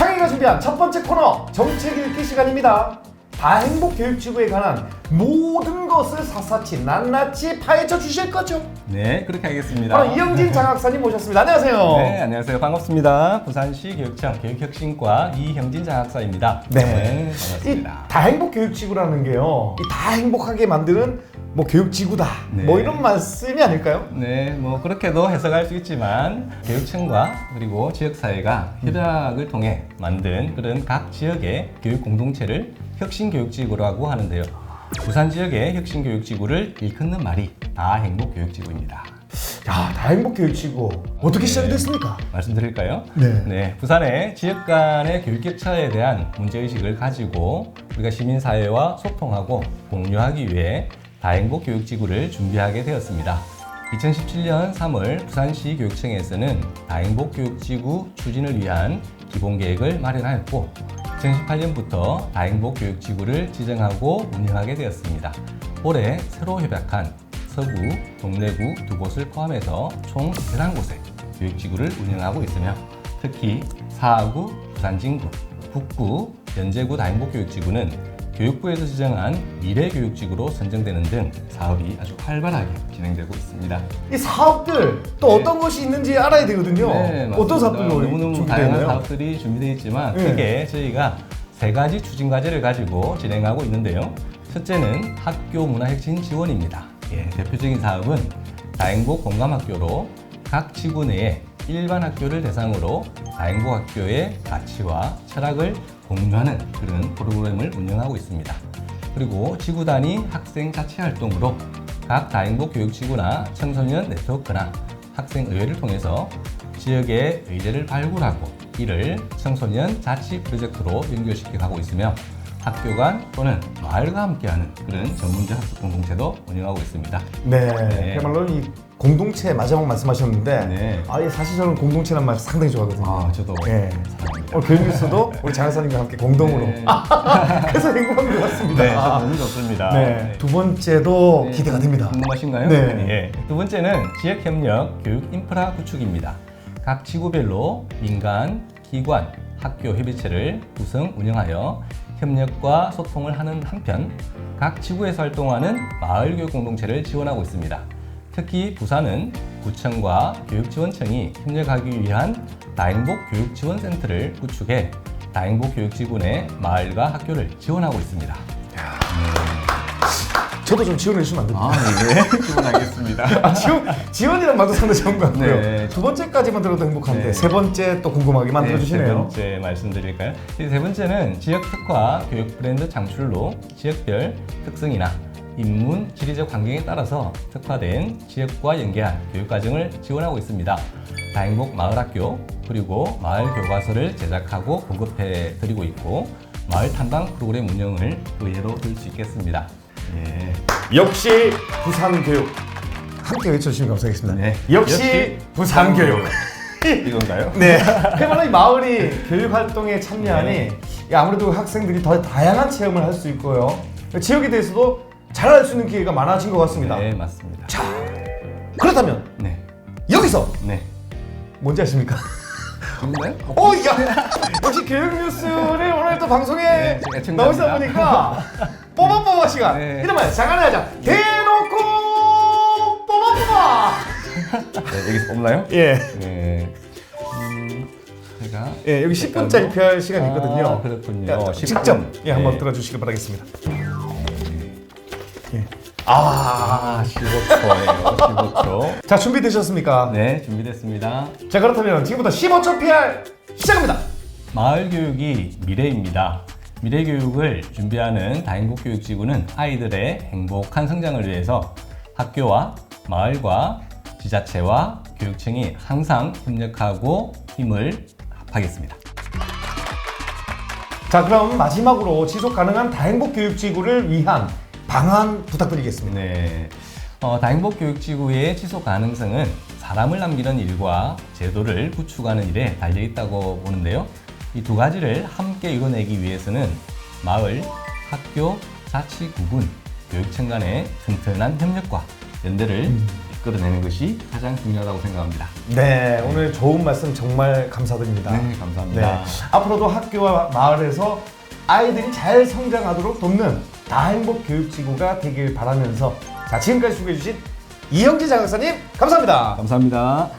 창희가 준비한 첫 번째 코너 정책 읽기 시간입니다. 다행복 교육지구에 관한 모든 것을 샅샅이 낱낱이 파헤쳐 주실 거죠. 네, 그렇게 하겠습니다. 바로 이영진 장학사님 모셨습니다. 안녕하세요. 네, 안녕하세요. 반갑습니다. 부산시 교육청 교육혁신과 이형진 장학사입니다. 네. 이 반갑습니다. 다행복 교육지구라는 게요. 이 다행복하게 만드는 뭐 교육지구다. 네. 뭐 이런 말씀이 아닐까요? 네, 뭐 그렇게도 해석할 수 있지만 교육청과 그리고 지역사회가 협약을 통해 만든 그런 각 지역의 교육 공동체를 혁신교육지구라고 하는데요. 부산 지역의 혁신교육지구를 일컫는 말이 다행복교육지구입니다. 야, 다행복 교육지구 어떻게 시작이 네. 됐습니까? 말씀드릴까요? 네. 부산의 지역 간의 교육 격차에 대한 문제의식을 가지고 우리가 시민사회와 소통하고 공유하기 위해 다행복 교육지구를 준비하게 되었습니다. 2017년 3월 부산시 교육청에서는 다행복 교육지구 추진을 위한 기본계획을 마련하였고 2018년부터 다행복 교육지구를 지정하고 운영하게 되었습니다. 올해 새로 협약한 서구, 동래구 두 곳을 포함해서 총 13곳의 교육지구를 운영하고 있으며 특히 사하구, 부산진구, 북구, 연제구 다행복 교육지구는 교육부에서 지정한 미래교육지구로 선정되는 등 사업이 아주 활발하게 진행되고 있습니다. 이 사업들 또 어떤 것이 있는지 알아야 되거든요. 네, 어떤. 사업들로 너무너무 다양한? 사업들이 준비되어 있지만 네. 크게 저희가 세 가지 추진 과제를 가지고 진행하고 있는데요. 첫째는 학교 문화 혁신 지원입니다. 예, 대표적인 사업은 다행복 공감학교로 각 지구 내에 일반 학교를 대상으로 다행복 학교의 가치와 철학을 공유하는 그런 프로그램을 운영하고 있습니다. 그리고 지구 단위 학생 자치 활동으로 각 다행복 교육지구나 청소년 네트워크나 학생 의회를 통해서 지역의 의제를 발굴하고 이를 청소년 자치 프로젝트로 연결시켜 가고 있으며 학교 간 또는 마을과 함께하는 그런 전문적 학습 공동체도 운영하고 있습니다. 네, 네. 그야말로 이 공동체 마지막 말씀하셨는데 네. 아, 예, 사실 저는 공동체란 말 상당히 좋아하거든요. 아, 저도 네. 사랑합니다. 오늘 교육 뉴스도 우리 장사님과 함께 공동으로 네. 그래서 행복한 것 같습니다. 네, 저 너무 좋습니다. 네, 두 번째도 네, 기대가 됩니다. 궁금하신가요? 네. 예. 두 번째는 지역 협력 교육 인프라 구축입니다. 각 지구별로 민간, 기관, 학교 협의체를 구성 운영하여 협력과 소통을 하는 한편 각 지구에서 활동하는 마을 교육 공동체를 지원하고 있습니다. 특히 부산은 구청과 교육지원청이 협력하기 위한 다행복 교육지원센터를 구축해 다행복 교육지구 내 마을과 학교를 지원하고 있습니다. 저도 좀 지원해 주시면 안 됩니까? 아, 네. 지원하겠습니다. 아, 지원, 지원이란 말도 상당히 좋은 것 같고요. 네. 두 번째까지만 들어도 행복한데 네. 세 번째 또 궁금하게 만들어 네, 세 주시네요. 번째 말씀드릴까요? 이세 번째는 지역 특화 교육 브랜드 창출로 지역별 특성이나 인문 지리적 환경에 따라서 특화된 지역과 연계한 교육 과정을 지원하고 있습니다. 다행복 마을학교 그리고 마을 교과서를 제작하고 공급해 드리고 있고 마을 탐방 프로그램 운영을 의뢰로 들 수 있겠습니다. 예. 역시 부산 교육 함께 외쳐주시면 감사하겠습니다. 네. 역시, 역시 부산 교육. 이건가요? 네. 그야말로 이 마을이 교육 활동에 참여하니 이 아무래도 학생들이 더 다양한 체험을 할 수 있고요. 지역에 대해서도 잘알수 있는 기회가 많아진 것 같습니다. 네, 맞습니다. 자, 그렇다면 네. 여기서 네. 뭔지 아십니까? 오, 야! 역시 교육 뉴스를 오늘 또 방송에 네, 제가. 나오시다 보니까 뽑아 뽑아 시간. 네. 말 잠깐 하자. 대놓고 뽑아 뽑아. 네, 여기서 없나요? 예. 네. 음, 제가 예, 여기 10분짜리 별 시간이 있거든요. 아, 그렇군요. 그러니까 10분. 직접 예, 한번 네. 들어주시길 바라겠습니다. 예. 아, 아, 15초예요. 15초. 자 준비되셨습니까? 네, 준비됐습니다. 자 그렇다면 지금부터 15초 PR 시작합니다. 마을 교육이 미래입니다. 미래 교육을 준비하는 다행복 교육지구는 아이들의 행복한 성장을 위해서 학교와 마을과 지자체와 교육청이 항상 협력하고 힘을 합하겠습니다. 자 그럼 마지막으로 지속 가능한 다행복 교육지구를 위한 방안 부탁드리겠습니다. 네. 어, 다행복 교육지구의 지속 가능성은 사람을 남기는 일과 제도를 구축하는 일에 달려 있다고 보는데요. 이 두 가지를 함께 이뤄내기 위해서는 마을, 학교, 자치구군, 교육청 간의 튼튼한 협력과 연대를 끌어내는 것이 가장 중요하다고 생각합니다. 네, 오늘 좋은 말씀 정말 감사드립니다. 네, 감사합니다. 네, 앞으로도 학교와 마을에서 아이들이 잘 성장하도록 돕는 다행복 교육지구가 되길 바라면서 자 지금까지 소개해 주신 이영지 장학사님 감사합니다. 감사합니다.